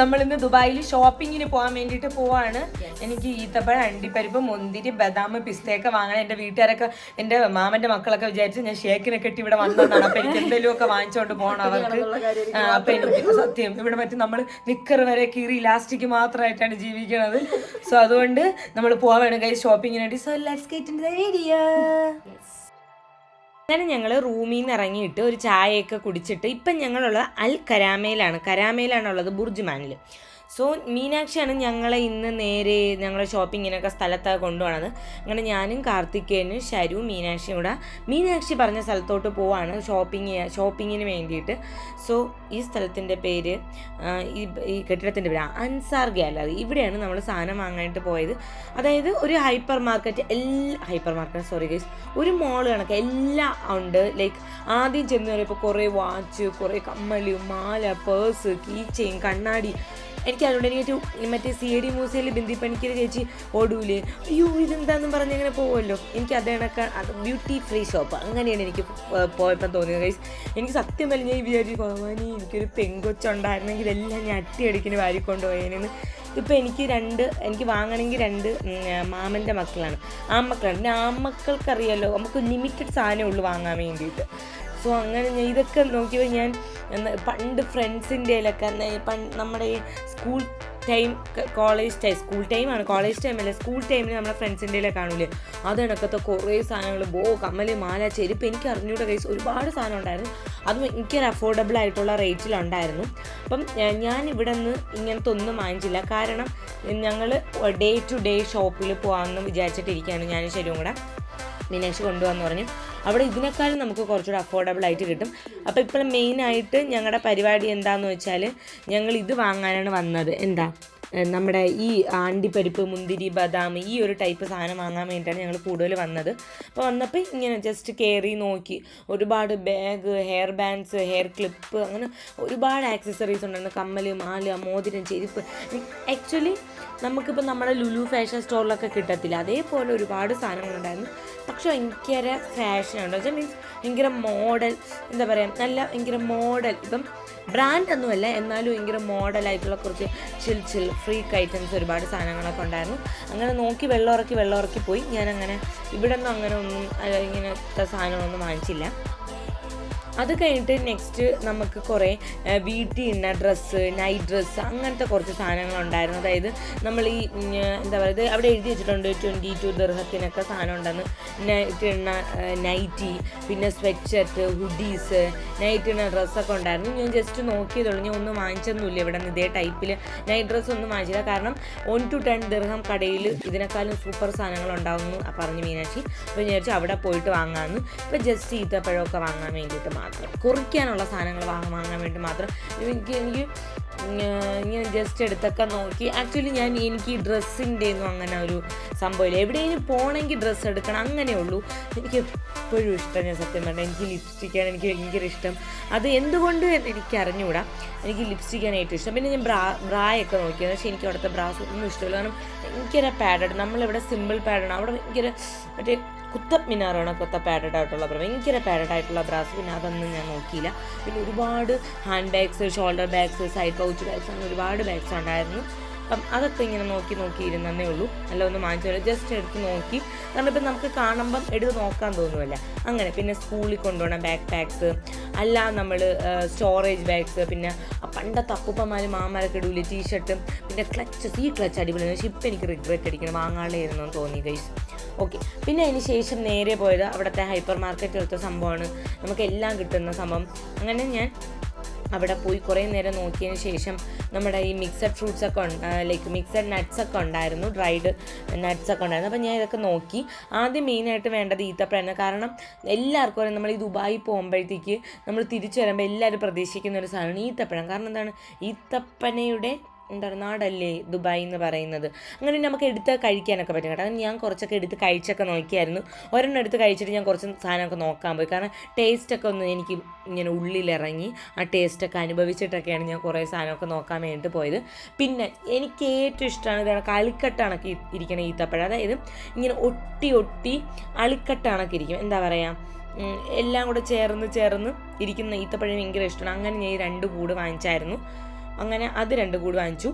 നമ്മൾ ഇന്ന് ദുബായിൽ ഷോപ്പിങ്ങിന് പോകാൻ വേണ്ടിയിട്ട് പോവാണ്. എനിക്ക് ഈത്തപ്പഴം അണ്ടിപ്പരിപ്പ് മുന്തിരി ബദാം പിസ്തയൊക്കെ വാങ്ങണം. എന്റെ വീട്ടുകാരൊക്കെ എന്റെ മാമന്റെ മക്കളൊക്കെ വിചാരിച്ച് ഞാൻ ഷേക്കിനെ കെട്ടി ഇവിടെ വന്നതാണ് അപ്പൊ എനിക്ക് എന്തെങ്കിലും ഒക്കെ വാങ്ങിച്ചുകൊണ്ട് പോകണം അവർക്ക്. അപ്പം അപ്പൊ എനിക്ക് സത്യം ഇവിടെ മറ്റേ നമ്മൾ നിക്കർ വരെ കീറി ഇലാസ്റ്റിക് മാത്രമായിട്ടാണ് ജീവിക്കുന്നത് സോ അതുകൊണ്ട് നമ്മൾ പോവാണ് ഗൈസ് ഷോപ്പിങ്ങിന് വേണ്ടി. So let's get in the video അങ്ങനെ ഞങ്ങൾ റൂമിൽ നിന്ന് ഇറങ്ങിയിട്ട് ഒരു ചായയൊക്കെ കുടിച്ചിട്ട് ഇപ്പം ഞങ്ങളുള്ളത് അൽ കരാമയിലാണ് കരാമയിലാണുള്ളത് ബുർജ്മാനിൽ സോ മീനാക്ഷിയാണ് ഞങ്ങളെ ഇന്ന് നേരെ ഞങ്ങളെ ഷോപ്പിങ്ങിനൊക്കെ സ്ഥലത്ത് കൊണ്ടുപോകണത് അങ്ങനെ ഞാനും കാർത്തിക്കേനും ശരു മീനാക്ഷിയും കൂടെ മീനാക്ഷി പറഞ്ഞ സ്ഥലത്തോട്ട് പോവാണ് ഷോപ്പിംഗ് ഷോപ്പിങ്ങിന് വേണ്ടിയിട്ട്. സോ ഈ സ്ഥലത്തിന്റെ പേര് ഈ കെട്ടിടത്തിന്റെ പേര് അൻസാർ ഗാലറി. ഇവിടെയാണ് നമ്മൾ സാധനം വാങ്ങാനായിട്ട് പോയത്. അതായത് ഒരു ഹൈപ്പർ മാർക്കറ്റ് എല്ലാ ഹൈപ്പർ മാർക്കറ്റ് സോറി ഗൈസ് ഒരു മോൾ കണക്ക് എല്ലാം ഉണ്ട്. ലൈക്ക് ആദ്യം ചെന്ന് പറയുമ്പോൾ കുറേ വാച്ച് കുറേ കമ്മൽ മാല പേഴ്സ് കീ ചെയിൻ കണ്ണാടി എനിക്ക് അതുകൊണ്ട് എനിക്ക് മറ്റേ സി ഡി മ്യൂസിയത്തിൽ ബിന്ദി പണിക്കർ ചേച്ചി ഓടൂലേ. അയ്യോ ഇതെന്താന്നും പറഞ്ഞ് ഇങ്ങനെ പോകുമല്ലോ എനിക്ക് അത് അത് ബ്യൂട്ടി ഫ്രീ ഷോപ്പ്. അങ്ങനെയാണ് എനിക്ക് പോയപ്പോൾ തോന്നിയത്. ഗൈസ് എനിക്ക് സത്യം പറഞ്ഞ ഞാൻ വിചാരിച്ചു ഭഗവാനി എനിക്കൊരു പെങ്കൊച്ചുണ്ടായിരുന്നെങ്കിൽ ഇതെല്ലാം ഞാൻ അട്ടിയടിക്കിന് വാരി പോയേനെന്ന് ഇപ്പം എനിക്ക് രണ്ട് എനിക്ക് വാങ്ങണമെങ്കിൽ രണ്ട് മാമന്റെ മക്കളാണ്. ആ മക്കളാണ്. പിന്നെ ആ മക്കൾക്കറിയാലോ നമുക്ക് ലിമിറ്റഡ് സാധനമേ ഉള്ളൂ വാങ്ങാൻ വേണ്ടിയിട്ട്. സോ അങ്ങനെ ഞാൻ ഇതൊക്കെ നോക്കിയപ്പോൾ ഞാൻ പണ്ട് ഫ്രണ്ട്സിന്റെ നമ്മുടെ ഈ school time college time school ടൈമാണ് കോളേജ് ടൈമല്ല സ്കൂൾ ടൈമിൽ നമ്മുടെ ഫ്രണ്ട്സിന്റെ കാണൂലേ? അത് കണക്കത്തെ കുറേ സാധനങ്ങൾ ബോ കമ്മൽ മാല ചെരുപ്പ് എനിക്ക് അറിഞ്ഞൂടെ കൈസ് ഒരുപാട് സാധനം ഉണ്ടായിരുന്നു. അത് എനിക്കൊരു അഫോർഡബിൾ ആയിട്ടുള്ള റേറ്റിലുണ്ടായിരുന്നു അപ്പം ഞാൻ ഇവിടെ നിന്ന് ഇങ്ങനത്തെ ഒന്നും വാങ്ങിച്ചില്ല. കാരണം ഞങ്ങൾ ഡേ ടു ഡേ ഷോപ്പിൽ പോകാമെന്ന് വിചാരിച്ചിട്ടിരിക്കുകയാണ് ഞാനും ശരിയും കൂടെ. മീനാക്ഷി കൊണ്ടുപോകാമെന്ന് പറഞ്ഞു. അവിടെ ഇതിനേക്കാളും നമുക്ക് കുറച്ചുകൂടെ അഫോർഡബിൾ ആയിട്ട് കിട്ടും. അപ്പോൾ ഇപ്പോൾ മെയിനായിട്ട് ഞങ്ങളുടെ പരിപാടി എന്താണെന്ന് വെച്ചാൽ ഞങ്ങൾ ഇത് വാങ്ങാനാണ് വന്നത്. എന്താ? നമ്മുടെ ഈ അണ്ടിപ്പരിപ്പ് മുന്തിരി ബദാം ഈ ഒരു ടൈപ്പ് സാധനം വാങ്ങാൻ വേണ്ടിയിട്ടാണ് ഞങ്ങൾ കൂടുതൽ വന്നത്. അപ്പോൾ വന്നപ്പോൾ ഇങ്ങനെ ജസ്റ്റ് കയറി നോക്കി. ഒരുപാട് bag hair bands hair clip അങ്ങനെ ഒരുപാട് ആക്സസറീസ് ഉണ്ടായിരുന്നു. കമ്മൽ മാല മോതിരം ചെരുപ്പ്. ആക്ച്വലി നമുക്കിപ്പോൾ നമ്മുടെ ലുലു ഫാഷൻ സ്റ്റോറിലൊക്കെ കിട്ടത്തില്ല. അതേപോലെ ഒരുപാട് സാധനങ്ങളുണ്ടായിരുന്നു പക്ഷെ ഭയങ്കര ഫാഷനുണ്ട് വെച്ചാൽ മീൻസ് ഭയങ്കര മോഡൽ എന്താ പറയുക നല്ല ഭയങ്കര മോഡൽ ഇപ്പം ബ്രാൻഡ് ഒന്നുമല്ല എന്നാലും ഭയങ്കര മോഡലായിട്ടുള്ള കുറച്ച് ചിൽ ചിൽ ഫ്രീക്ക് ഐറ്റംസ് ഒരുപാട് സാധനങ്ങളൊക്കെ ഉണ്ടായിരുന്നു. അങ്ങനെ നോക്കി വെള്ളം ഇറക്കി വെള്ളം ഇറക്കി പോയി. ഞാനങ്ങനെ ഇവിടെ നിന്നും അങ്ങനെ ഒന്നും ഇങ്ങനത്തെ സാധനങ്ങളൊന്നും വാങ്ങിച്ചില്ല. അത് കഴിഞ്ഞിട്ട് നെക്സ്റ്റ് നമുക്ക് കുറേ വീട്ടിൽ ഇന്ന ഡ്രസ്സ് നൈറ്റ് ഡ്രസ്സ് അങ്ങനത്തെ കുറച്ച് സാധനങ്ങൾ സാധനങ്ങളുണ്ടായിരുന്നു. അതായത് നമ്മൾ ഈ എന്താ പറയുക അവിടെ എഴുതി വെച്ചിട്ടുണ്ട് ട്വന്റി ടു ദർഹത്തിനൊക്കെ സാധനം ഉണ്ടെന്ന്. നൈറ്റ് ഇണ്ണ നൈറ്റി പിന്നെ സ്വെറ്റ് ഷർട്ട് ഹുഡീസ് നൈറ്റ് ഇണ ഡ്രസ്സൊക്കെ ഉണ്ടായിരുന്നു. ഞാൻ ജസ്റ്റ് നോക്കിയതുള്ളൂ ഞാൻ ഒന്നും വാങ്ങിച്ചൊന്നുമില്ല ഇവിടെ നിന്ന് ഇതേ ടൈപ്പിൽ നൈറ്റ് ഡ്രസ്സ് ഒന്നും വാങ്ങിച്ചില്ല. കാരണം വൺ ടു ടെൻ ദർഹം കടയിൽ ഇതിനേക്കാളും സൂപ്പർ സാധനങ്ങൾ ഉണ്ടാവുമെന്ന് പറഞ്ഞു മീനാക്ഷി. അപ്പോൾ വിചാരിച്ചു അവിടെ പോയിട്ട് വാങ്ങാമെന്ന്. ഇപ്പോൾ ജസ്റ്റ് ഈത്തപ്പഴമൊക്കെ വാങ്ങാൻ വേണ്ടിയിട്ട് മാത്രം. കുറിക്കാനുള്ള സാധനങ്ങൾ വാങ്ങാൻ വേണ്ടി മാത്രം. എനിക്ക് എനിക്ക് ഇങ്ങ- ഇങ്ങനെ ജസ്റ്റ് എടുത്തൊക്കെ നോക്കി. ആക്ച്വലി ഞാൻ എനിക്ക് ഡ്രസ്സിന്റെ ഒന്നും അങ്ങനെ ഒരു സംഭവമില്ല. എവിടെയെങ്കിലും പോകണമെങ്കിൽ ഡ്രസ്സ് എടുക്കണം. അങ്ങനെ ഉള്ളൂ. എനിക്ക് എപ്പോഴും ഇഷ്ടം ഞാൻ സത്യം പറഞ്ഞാൽ എനിക്ക് ലിപ്സ്റ്റിക്കാണ് എനിക്ക് ഭയങ്കര ഇഷ്ടം. അത് എന്തുകൊണ്ട് എനിക്ക് അറിഞ്ഞുകൂടാ എനിക്ക് ലിപ്സ്റ്റിക്കാണ് ഏറ്റവും ഇഷ്ടം. പിന്നെ ഞാൻ ബ്രാ ബ്രായൊക്കെ നോക്കിയത് പക്ഷേ എനിക്ക് അവിടുത്തെ ബ്രാസ് ഒന്നും ഇഷ്ടമില്ല. കാരണം ഭയങ്കര പാഡഡ് നമ്മളിവിടെ സിമ്പിൾ പാഡാണ് അവിടെ ഭയങ്കര മറ്റേ കുത്തബ് മിനാറാണ് കൊത്ത പാഡഡ് ആയിട്ടുള്ള ഭയങ്കര പാഡഡ് ആയിട്ടുള്ള ബ്രാസ്. പിന്നെ അതൊന്നും ഞാൻ നോക്കിയില്ല. പിന്നെ ഒരുപാട് hand bags shoulder bags side pouch bags അങ്ങനെ ഒരുപാട് ബാഗ്സ് ഉണ്ടായിരുന്നു. അപ്പം അതൊക്കെ ഇങ്ങനെ നോക്കി നോക്കി ഇരുന്നേ ഉള്ളൂ. അല്ല ഒന്ന് വാങ്ങിച്ചു ജസ്റ്റ് എടുത്ത് നോക്കി. കാരണം ഇപ്പം നമുക്ക് കാണുമ്പം എടുത്ത് നോക്കാൻ തോന്നുമല്ല അങ്ങനെ പിന്നെ സ്കൂളിൽ കൊണ്ടുപോകണം ബാക്ക് പാക്സ് അല്ല നമ്മൾ സ്റ്റോറേജ് ബാഗ്സ് പിന്നെ പണ്ടത്തെ അപ്പൂപ്പന്മാർ മാമാരൊക്കെ ഇടൂലേ ടീഷർട്ടും പിന്നെ ക്ലച്ച് ഈ ക്ലച്ച് അടിപൊളിയാണ്. പക്ഷേ ഇപ്പം എനിക്ക് റിഗ്രറ്റ് അടിക്കണം. വാങ്ങാണ്ടായിരുന്നു തോന്നി ഗൈസ് ഓക്കെ പിന്നെ അതിന് ശേഷം നേരെ പോയത് അവിടുത്തെ ഹൈപ്പർ മാർക്കറ്റ് എടുത്ത സംഭവമാണ്. നമുക്ക് എല്ലാം കിട്ടുന്ന സംഭവം. അങ്ങനെ ഞാൻ അവിടെ പോയി കുറേ നേരം നോക്കിയതിന് ശേഷം നമ്മുടെ ഈ മിക്സഡ് ഫ്രൂട്ട്സ് ഒക്കെ ലൈക്ക് മിക്സഡ് നട്ട്സ് ഒക്കെ ഉണ്ടായിരുന്നു ഡ്രൈഡ് നട്ട്സ് ഒക്കെ ഉണ്ടായിരുന്നു. അപ്പോൾ ഞാൻ ഇതൊക്കെ നോക്കി. ആദ്യം മെയിനായിട്ട് വേണ്ടത് ഈത്തപ്പഴമാണ് കാരണം എല്ലാവർക്കും അറിയാം നമ്മൾ ഈ ദുബായി പോകുമ്പോഴത്തേക്ക് നമ്മൾ തിരിച്ചു വരുമ്പോൾ എല്ലാവരും പ്രതീക്ഷിക്കുന്ന ഒരു സാധനമാണ് ഈത്തപ്പഴം. കാരണം എന്താണ്? ഈത്തപ്പനയുടെ എന്താണ് നാടല്ലേ ദുബായ് എന്ന് പറയുന്നത്. അങ്ങനെ നമുക്ക് എടുത്ത് കഴിക്കാനൊക്കെ പറ്റും കേട്ടോ. ഞാൻ കുറച്ചൊക്കെ എടുത്ത് കഴിച്ചൊക്കെ നോക്കിയായിരുന്നു. ഒരെണ്ണം എടുത്ത് കഴിച്ചിട്ട് ഞാൻ കുറച്ച് സാധനമൊക്കെ നോക്കാൻ പോയി. കാരണം ടേസ്റ്റൊക്കെ ഒന്ന് എനിക്ക് ഇങ്ങനെ ഉള്ളിലിറങ്ങി ആ ടേസ്റ്റൊക്കെ അനുഭവിച്ചിട്ടൊക്കെയാണ് ഞാൻ കുറേ സാധനമൊക്കെ നോക്കാൻ വേണ്ടിയിട്ട് പോയത്. പിന്നെ എനിക്ക് ഏറ്റവും ഇഷ്ടമാണ് ഇതാണ് കളിക്കട്ടാണൊക്കെ ഇരിക്കണ ഈത്തപ്പഴം. അതായത് ഇങ്ങനെ ഒട്ടി ഒട്ടി അളിക്കട്ടാണൊക്കെ ഇരിക്കും. എന്താ പറയുക എല്ലാം കൂടെ ചേർന്ന് ചേർന്ന് ഇരിക്കുന്ന ഈത്തപ്പഴം ഭയങ്കര ഇഷ്ടമാണ്. അങ്ങനെ ഞാൻ ഈ രണ്ട് കൂട് വാങ്ങിച്ചായിരുന്നു. അങ്ങനെ അത് രണ്ടും കൂടി വാങ്ങിച്ചു.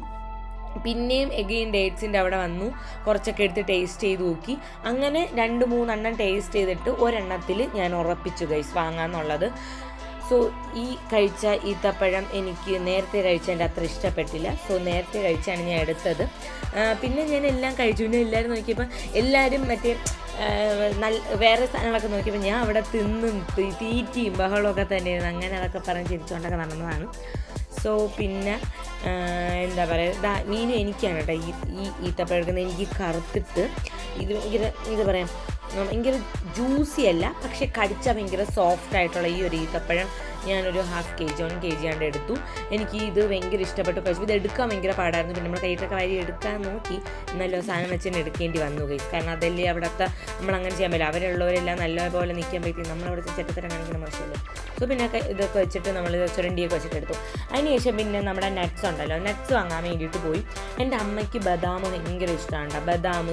പിന്നെയും എഗെയിൻ ഡേറ്റ്സിന്റെ അവിടെ വന്നു. കുറച്ചൊക്കെ എടുത്ത് ടേസ്റ്റ് ചെയ്ത് നോക്കി. അങ്ങനെ രണ്ട് മൂന്നെണ്ണം ടേസ്റ്റ് ചെയ്തിട്ട് ഒരെണ്ണത്തിൽ ഞാൻ ഉറപ്പിച്ചു ഗൈസ് വാങ്ങാന്നുള്ളത്. സോ ഈ കഴിച്ച ഈത്തപ്പഴം എനിക്ക് നേരത്തെ കഴിച്ചതിന്റെ അത്ര ഇഷ്ടപ്പെട്ടില്ല. സോ നേരത്തെ കഴിച്ചാണ് ഞാൻ എടുത്തത്. പിന്നെ ഞാൻ എല്ലാം കഴിച്ചു. പിന്നെ എല്ലാവരും നോക്കിയപ്പോൾ എല്ലാവരും മറ്റേ നല്ല വേറെ സാധനങ്ങളൊക്കെ നോക്കിയപ്പോൾ ഞാൻ അവിടെ തിന്നും തീറ്റിയും ബഹളമൊക്കെ തന്നെയായിരുന്നു. അങ്ങനെ അതൊക്കെ പറഞ്ഞ് ചിരിച്ചുകൊണ്ടൊക്കെ നടന്നതാണ്. സോ പിന്നെ എന്താ പറയുക ദാ മീനും എനിക്കാണ് കേട്ടോ ഈ ഈ ഈത്തപ്പഴം എടുക്കുന്നത് എനിക്ക് കറുത്തിട്ട്. ഇത് ഭയങ്കര എന്താ പറയുക ഭയങ്കര ജ്യൂസി അല്ല പക്ഷെ കടിച്ചാൽ ഭയങ്കര സോഫ്റ്റ് ആയിട്ടുള്ള ഈ ഒരു ഈത്തപ്പഴം ഞാനൊരു half K G one K G ആണ്ട് എടുത്തു. എനിക്ക് ഇത് ഭയങ്കര ഇഷ്ടപ്പെട്ടു. കഴിച്ചു ഇത് എടുക്കാൻ ഭയങ്കര പാടായിരുന്നു. പിന്നെ നമ്മൾ കയ്യിലൊക്കെ വാരി എടുക്കാൻ നോക്കി നല്ല സാധനം വെച്ച് തന്നെ എടുക്കേണ്ടി വന്നു കൈസ് കാരണം അതല്ലേ അവിടുത്തെ നമ്മൾ അങ്ങനെ ചെയ്യാൻ പറ്റില്ല. അവരുള്ളവരെല്ലാം നല്ലപോലെ നിൽക്കാൻ പറ്റി. നമ്മളവിടുത്തെ ചെറ്റത്തരം കാണിക്കുന്ന മോശമല്ലേ? സോ പിന്നെ ഇതൊക്കെ വെച്ചിട്ട് നമ്മൾ ചുരണ്ടിയൊക്കെ വെച്ചിട്ട് എടുത്തു. അതിനുശേഷം പിന്നെ നമ്മുടെ നട്ട്സ് ഉണ്ടല്ലോ നട്ട്സ് വാങ്ങാൻ വേണ്ടിയിട്ട് പോയി. എന്റെ അമ്മയ്ക്ക് ബദാം ഭയങ്കര ഇഷ്ടമാണ് ബദാം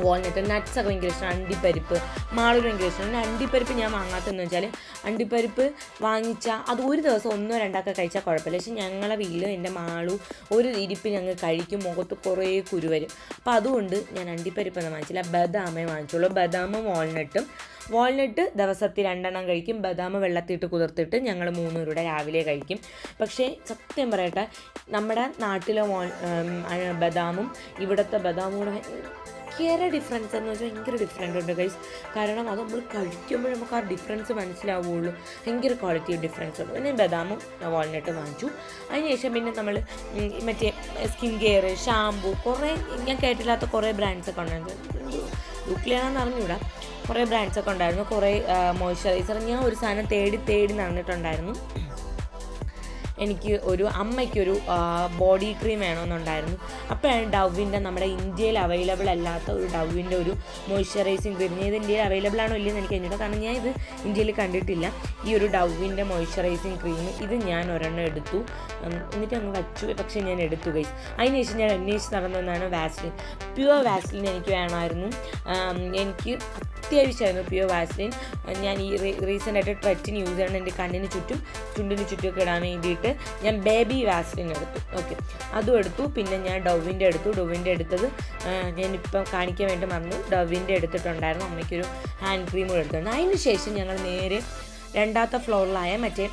വാൾനട്ട് നട്ട്സ് ഒക്കെ ഭയങ്കര ഇഷ്ടമാണ് അണ്ടിപ്പരിപ്പ്. മാളൂർ ഭയങ്കര ഇഷ്ടമാണ് അണ്ടിപ്പരിപ്പ് ഞാൻ വാങ്ങാത്തതെന്ന് വെച്ചാൽ അണ്ടിപ്പരിപ്പ് വാങ്ങിച്ചാൽ അത് ഒരു ദിവസം ഒന്നോ രണ്ടൊക്കെ കഴിച്ചാൽ കുഴപ്പമില്ല. പക്ഷേ ഞങ്ങളെ വീട്ടിൽ എന്റെ മാളു ഒരു ഇരിപ്പ് ഞങ്ങൾ കഴിക്കും മുഖത്ത് കുറേ കുരു വരും. അപ്പോൾ അതുകൊണ്ട് ഞാൻ അണ്ടിപ്പരിപ്പ് ഒന്നും വാങ്ങിച്ചില്ല. ബദാമേ വാങ്ങിച്ചുള്ളൂ. ബദാമും വാൾനട്ടും വാൾനട്ട് ദിവസത്തിൽ രണ്ടെണ്ണം കഴിക്കും. ബദാം വെള്ളത്തിട്ട് കുതിർത്തിട്ട് ഞങ്ങൾ മൂന്നൂരുടെ രാവിലെ കഴിക്കും. പക്ഷേ സത്യം പറയട്ടെ നമ്മുടെ നാട്ടിലെ വാൾ ബദാമും ഇവിടുത്തെ ബദാമും കൂടെ ഭയങ്കര ഡിഫറൻസ് എന്ന് വെച്ചാൽ ഭയങ്കര ഡിഫറെന്റ് ഉണ്ട് ഗൈസ് കാരണം അത് നമ്മൾ കഴിക്കുമ്പോൾ നമുക്ക് ആ ഡിഫറൻസ് മനസ്സിലാവുള്ളൂ. ഭയങ്കര ക്വാളിറ്റി ഡിഫറൻസ് ഉണ്ട്. പിന്നെ ബദാമും വാൾനട്ടും വാങ്ങിച്ചു. അതിനുശേഷം പിന്നെ നമ്മൾ മറ്റേ സ്കിൻ കെയർ ഷാമ്പു കുറേ ഞാൻ കേട്ടില്ലാത്ത കുറേ ബ്രാൻഡ്സ് ഒക്കെ ഉണ്ടായിരുന്നു ലുക്ലിയാണെന്ന് അറിഞ്ഞൂടാ. കുറേ ബ്രാൻഡ്സൊക്കെ ഉണ്ടായിരുന്നു. കുറേ മോയ്സ്ചറൈസർ ഞാൻ ഒരു സാധനം തേടി തേടി നടന്നിട്ടുണ്ടായിരുന്നു. എനിക്ക് ഒരു അമ്മയ്ക്കൊരു ബോഡി ക്രീം വേണമെന്നുണ്ടായിരുന്നു. അപ്പോഴാണ് ഡവിന്റെ നമ്മുടെ ഇന്ത്യയിൽ അവൈലബിൾ അല്ലാത്ത ഒരു ഡവിന്റെ ഒരു മോയ്സ്ചറൈസിങ് ക്രീം ഇത് ഇന്ത്യയിൽ അവൈലബിൾ ആണോ ഇല്ലെന്ന് എനിക്ക് കഴിഞ്ഞിട്ട് കാരണം ഞാൻ ഇത് ഇന്ത്യയിൽ കണ്ടിട്ടില്ല. ഈ ഒരു ഡവിന്റെ മോയ്സ്ചറൈസിങ് ക്രീം ഇത് ഞാൻ ഒരെണ്ണം എടുത്തു. എന്നിട്ട് അങ്ങ് വച്ചു. പക്ഷേ ഞാൻ എടുത്തു ഗൈസ് അതിനുശേഷം ഞാൻ അന്വേഷിച്ച് നടന്നതാണ് വാസ്ലിൻ. പ്യുവർ വാസ്ലിൻ എനിക്ക് വേണമായിരുന്നു. എനിക്ക് അത്യാവശ്യമായിരുന്നു പ്യുവർ വാസ്ലിൻ ഞാൻ ഈ റീസെന്റ് ആയിട്ട് ട്രെറ്റിന് യൂസ് ചെയ്യണം എന്റെ കണ്ണിന് ചുറ്റും ചുണ്ടിന് ചുറ്റുമൊക്കെ ഇടാൻ വേണ്ടിയിട്ട് ഞാൻ ബേബി വാസ്ലിൻ എടുത്തു. ഓക്കെ അതും എടുത്തു. പിന്നെ ഞാൻ ഡവിന്റെ എടുത്തു. ഡവിന്റെ എടുത്തത് ഞാനിപ്പം കാണിക്കാൻ വേണ്ടി മറന്നു ഡവിന്റെ എടുത്തിട്ടുണ്ടായിരുന്നു. അമ്മയ്ക്കൊരു ഹാൻഡ് ക്രീം കൂടെ എടുത്തിട്ടുണ്ട്. അതിന് ശേഷം ഞങ്ങൾ നേരെ രണ്ടാമത്തെ ഫ്ലോറിലായ മറ്റേ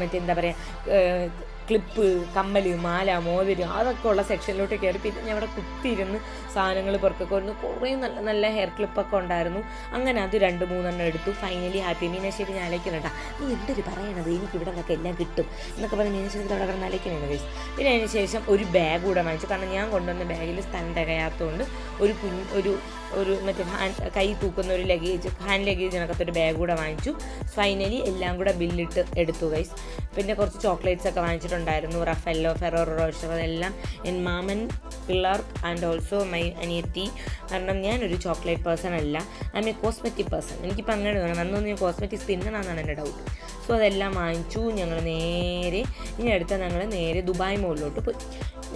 മറ്റേ എന്താ പറയുക ക്ലിപ്പ് കമ്മൽ മാല മോതിരം അതൊക്കെ ഉള്ള സെക്ഷനിലോട്ട് കയറി പിന്നെ ഞാൻ അവിടെ കുത്തിയിരുന്ന് സാധനങ്ങൾ പുറത്തൊക്കെ വരുന്നു കുറേ നല്ല നല്ല ഹെയർ ക്ലിപ്പൊക്കെ ഉണ്ടായിരുന്നു. അങ്ങനെ അത് രണ്ട് മൂന്നെണ്ണം എടുത്തു. ഫൈനലി ഹാപ്പി മീനാശ്ശേരി ഞാൻ അലക്കുന്നുണ്ടാ നീ എന്തൊരു പറയണത്? എനിക്ക് ഇവിടെ നിന്നൊക്കെ എല്ലാം കിട്ടും എന്നൊക്കെ പറഞ്ഞ് മീനാശ്ശേരി അവിടെ കിടന്ന് അലക്കുന്നുണ്ട് വേസ് പിന്നെ അതിന് ശേഷം ഒരു ബാഗ് കൂടെ വാങ്ങിച്ചു. കാരണം ഞാൻ കൊണ്ടുവന്ന ബാഗിൽ സ്ഥലം തികയാത്തതുകൊണ്ട് ഒരു കുഞ്ഞ് ഒരു ഒരു മറ്റേ ഹാൻഡ് കൈ തൂക്കുന്ന ഒരു ലഗേജ് ഹാൻഡ് ലഗേജിനകത്ത് ഒരു ബാഗ് കൂടെ വാങ്ങിച്ചു. ഫൈനലി എല്ലാം കൂടെ ബില്ലിട്ട് എടുത്തു ഗൈസ് പിന്നെ കുറച്ച് ചോക്ലേറ്റ്സ് ഒക്കെ വാങ്ങിച്ചിട്ടുണ്ടായിരുന്നു. റഫെല്ലോ ഫെറോ റോഷർ അതെല്ലാം എൻ മാമൻ പിള്ളർ ആൻഡ് ഓൾസോ മൈ അനിയത്തി കാരണം ഞാനൊരു ചോക്ലേറ്റ് പേഴ്സൺ അല്ല. I am a cosmetic person എനിക്കിപ്പോൾ അങ്ങനെ തോന്നുന്നു അന്നൊന്നും ഞാൻ കോസ്മെറ്റിക്സ് തിന്നണമെന്നാണ് എന്റെ ഡൗട്ട് സോ അതെല്ലാം വാങ്ങിച്ചു. ഞങ്ങൾ നേരെ ഇനി അടുത്ത ഞങ്ങൾ നേരെ ദുബായ് മോളിലോട്ട് പോയി.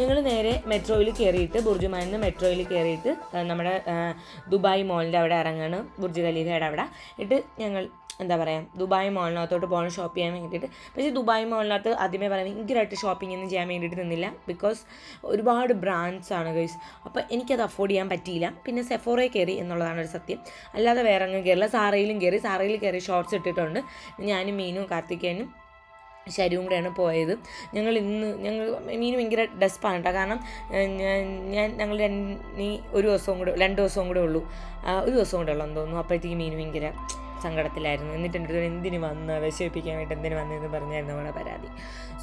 ഞങ്ങൾ നേരെ മെട്രോയിൽ കയറിയിട്ട് ബുർജുമാനിൽ നിന്ന് മെട്രോയിൽ കയറിയിട്ട് നമ്മുടെ ദുബായ് മോളിന്റെ അവിടെ ഇറങ്ങാണ്. ബുർജ് ഖലീഫയുടെ അവിടെ. എന്നിട്ട് ഞങ്ങൾ എന്താ പറയുക ദുബായ് മോളിനകത്തോട്ട് പോകണം ഷോപ്പ് ചെയ്യാൻ വേണ്ടിയിട്ട്. പക്ഷേ ദുബായ് മോളിനകത്ത് ആദ്യമേ പറയാം ഭയങ്കരമായിട്ട് ഷോപ്പിംഗ് ഒന്നും ചെയ്യാൻ വേണ്ടിയിട്ട് നിന്നില്ല. ബിക്കോസ് ഒരുപാട് ബ്രാൻഡ്സ് ആണ് ഗൈസ് അപ്പോൾ എനിക്കത് അഫോർഡ് ചെയ്യാൻ പറ്റിയില്ല. പിന്നെ സെഫോറെ കയറി എന്നുള്ളതാണ് ഒരു സത്യം. അല്ലാതെ വേറെ അങ്ങ് കയറില്ല. സാറയിലും കയറി. സാറയിൽ കയറി ഷോർട്സ് ഇട്ടിട്ടുണ്ട്. ഞാനും മീനും കാർത്തികേനും ശരിയും കൂടെയാണ് പോയത്. ഞങ്ങൾ ഇന്ന് ഞങ്ങൾ മീൻ ഭയങ്കര ഡെസ്പാണ് കേട്ടോ കാരണം ഞാൻ ഞാൻ ഞങ്ങൾ രണ്ട് ഒരു ദിവസവും കൂടെ രണ്ട് ദിവസവും കൂടെ ഉള്ളൂ. ഒരു ദിവസം കൂടെ ഉള്ളൂ എന്ന് തോന്നുന്നു. അപ്പോഴത്തേക്ക് മീൻ ഭയങ്കര സങ്കടത്തിലായിരുന്നു. എന്നിട്ട് എന്റെ അടുത്ത് എന്തിന് വന്ന്? വിശയിപ്പിക്കാൻ വേണ്ടി എന്തിന് വന്നതെന്ന് പറഞ്ഞായിരുന്നു നമ്മുടെ പരാതി.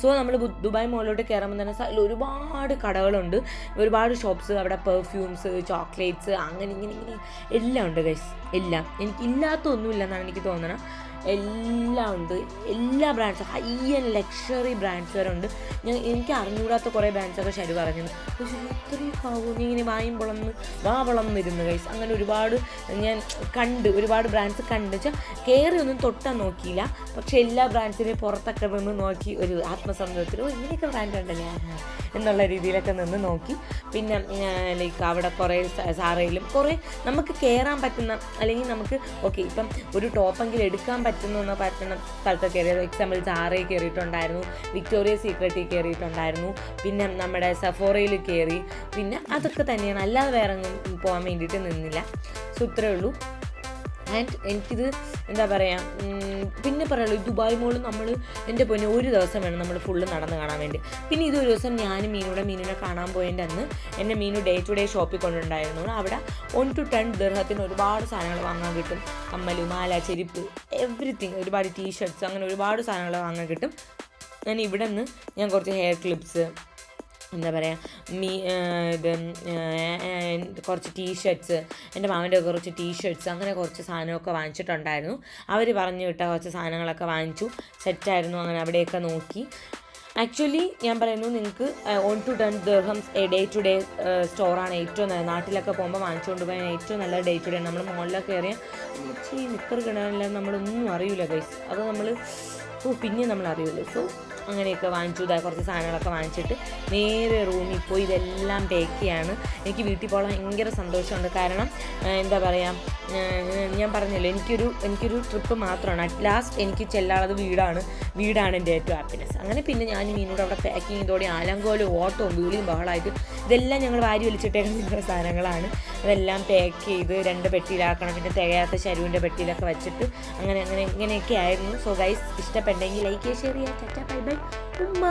സോ നമ്മൾ ദുബായ് മോളിലോട്ട് കയറുമ്പോൾ തന്നെ സ- ഒരുപാട് കടകളുണ്ട്. ഒരുപാട് ഷോപ്സ് അവിടെ പെർഫ്യൂംസ് ചോക്ലേറ്റ്സ് അങ്ങനെ ഇങ്ങനെ ഇങ്ങനെ എല്ലാം ഉണ്ട് ഗൈസ് എല്ലാം. എനിക്ക് ഇല്ലാത്ത ഒന്നുമില്ലെന്നാണ് എനിക്ക് തോന്നണം. എല്ലാം ഉണ്ട്. എല്ലാ ബ്രാൻഡ്സും ഹൈ ആൻഡ് ലക്ഷറി ബ്രാൻഡ്സ് വരെ ഉണ്ട്. ഞാൻ എനിക്ക് അറിഞ്ഞുകൂടാത്ത കുറേ ബ്രാൻഡ്സൊക്കെ ശരി പറഞ്ഞു പക്ഷേ ഇത്രയും ആവും. ഞാൻ ഇങ്ങനെ വായും വളർന്ന് വാ വളർന്നിരുന്നു ഗൈസ് അങ്ങനെ ഒരുപാട് ഞാൻ കണ്ട് ഒരുപാട് ബ്രാൻഡ്സ് കണ്ട്. വെച്ചാൽ കയറി ഒന്നും തൊട്ടാൻ നോക്കിയില്ല. പക്ഷേ എല്ലാ ബ്രാൻഡ്സിനെയും പുറത്തൊക്കെ നിന്ന് നോക്കി ഒരു ആത്മസംതൃപ്തി ഓ ഇങ്ങനെയൊക്കെ ബ്രാൻഡ് ഉണ്ടല്ലേ? എന്നുള്ള രീതിയിലൊക്കെ നിന്ന് നോക്കി. പിന്നെ ലൈക്ക് അവിടെ കുറേ സാറേലും കുറേ നമുക്ക് കയറാൻ പറ്റുന്ന അല്ലെങ്കിൽ നമുക്ക് ഓക്കെ ഇപ്പം ഒരു ടോപ്പെങ്കിലും എടുക്കാൻ പറ്റുന്ന വന്ന പറ്റുന്ന സ്ഥലത്ത് കയറിയത് എക്സാമ്പിൾ സാറയിൽ കയറിയിട്ടുണ്ടായിരുന്നു വിക്ടോറിയ സീക്രട്ടിൽ കയറിയിട്ടുണ്ടായിരുന്നു പിന്നെ നമ്മുടെ സഫോറയിൽ കയറി പിന്നെ അതൊക്കെ തന്നെയാണ്. അല്ലാതെ വേറെ എങ്ങും പോകാൻ വേണ്ടിയിട്ട് നിന്നില്ല. സോ ഇത്രയേ ഉള്ളൂ. ആൻഡ് എനിക്കിത് എന്താ പറയുക പിന്നെ പറയുള്ളൂ ദുബായ് മോളും നമ്മൾ എന്റെ പൊന്നെ ഒരു ദിവസം വേണം നമ്മൾ ഫുള്ള് നടന്ന് കാണാൻ വേണ്ടി. പിന്നെ ഇതൊരു ദിവസം ഞാൻ മീനൂടെ മീനിനെ കാണാൻ പോയതിന്റെ അന്ന് എന്നെ മീനു ഡേ ടു ഡേ ഷോപ്പിൽ കൊണ്ടുണ്ടായിരുന്നു അവിടെ വൺ ടു ടെൻ ദർഹത്തിന് ഒരുപാട് സാധനങ്ങൾ വാങ്ങാൻ കിട്ടും. കമ്മൽ മാല ചെരുപ്പ് എവറിത്തിങ് ഒരുപാട് ടീഷർട്ട്സ് അങ്ങനെ ഒരുപാട് സാധനങ്ങൾ വാങ്ങാൻ കിട്ടും. ഞാൻ ഇവിടെ നിന്ന് ഞാൻ കുറച്ച് ഹെയർ ക്ലിപ്സ് എന്താ പറയുക മീ ഇത് കുറച്ച് ടീഷർട്ട്സ് എന്റെ മാമന്റെ കുറച്ച് ടീഷർട്ട്സ് അങ്ങനെ കുറച്ച് സാധനമൊക്കെ വാങ്ങിച്ചിട്ടുണ്ടായിരുന്നു. അവർ പറഞ്ഞു വിട്ട കുറച്ച് സാധനങ്ങളൊക്കെ വാങ്ങിച്ചു സെറ്റായിരുന്നു അങ്ങനെ അവിടെയൊക്കെ നോക്കി. ആക്ച്വലി ഞാൻ പറയുന്നു നിങ്ങൾക്ക് one to ten dirhams day to day സ്റ്റോറാണ് ഏറ്റവും നല്ലത്. നാട്ടിലൊക്കെ പോകുമ്പോൾ വാങ്ങിച്ചുകൊണ്ട് പോയാൽ ഏറ്റവും നല്ല ഡേ ടു ഡേ നമ്മൾ മുകളിലൊക്കെ കയറിയ ഈ നിക്കർ കിടാനില്ല നമ്മളൊന്നും അറിയില്ല ഗൈസ് അത് നമ്മൾ ഓ പിന്നെ നമ്മൾ അറിയുള്ളൂ സോ അങ്ങനെയൊക്കെ വാങ്ങിച്ചു. ഇതാ കുറച്ച് സാധനങ്ങളൊക്കെ വാങ്ങിച്ചിട്ട് നേരെ റൂമിൽ പോയി ഇതെല്ലാം പാക്ക് ചെയ്യാണ്. എനിക്ക് വീട്ടിൽ പോകാൻ ഭയങ്കര സന്തോഷമുണ്ട്. കാരണം എന്താ പറയുക ഞാൻ പറഞ്ഞല്ലോ എനിക്കൊരു എനിക്കൊരു ട്രിപ്പ് മാത്രമാണ്. അറ്റ് ലാസ്റ്റ് എനിക്ക് ചെല്ലാനുള്ളത് വീടാണ്. വീടാണ് എന്റെ ഏറ്റവും ഹാപ്പിനെസ് അങ്ങനെ പിന്നെ ഞാൻ മീനോട് അവിടെ പാക്കിങ് ചെയ്തോടെ ആലങ്കോലും ഓട്ടവും വീളിയും ബഹളമായിട്ട് ഇതെല്ലാം ഞങ്ങൾ വാരി വലിച്ചിട്ടേക്കുന്ന സാധനങ്ങളാണ്. അതെല്ലാം പാക്ക് ചെയ്ത് രണ്ട് പെട്ടിയിലാക്കണം. പിന്നെ തികയാത്ത ശരുവിന്റെ പെട്ടിയിലൊക്കെ വെച്ചിട്ട് അങ്ങനെ അങ്ങനെ ഇങ്ങനെയൊക്കെ ആയിരുന്നു. സോ ഗൈസ് ഇഷ്ടപ്പെട്ടെങ്കിൽ ലൈക്ക് ഷെയർ ചെയ്യുക ചാറ്റാ ബൈ ബൈ ഉമ്മ.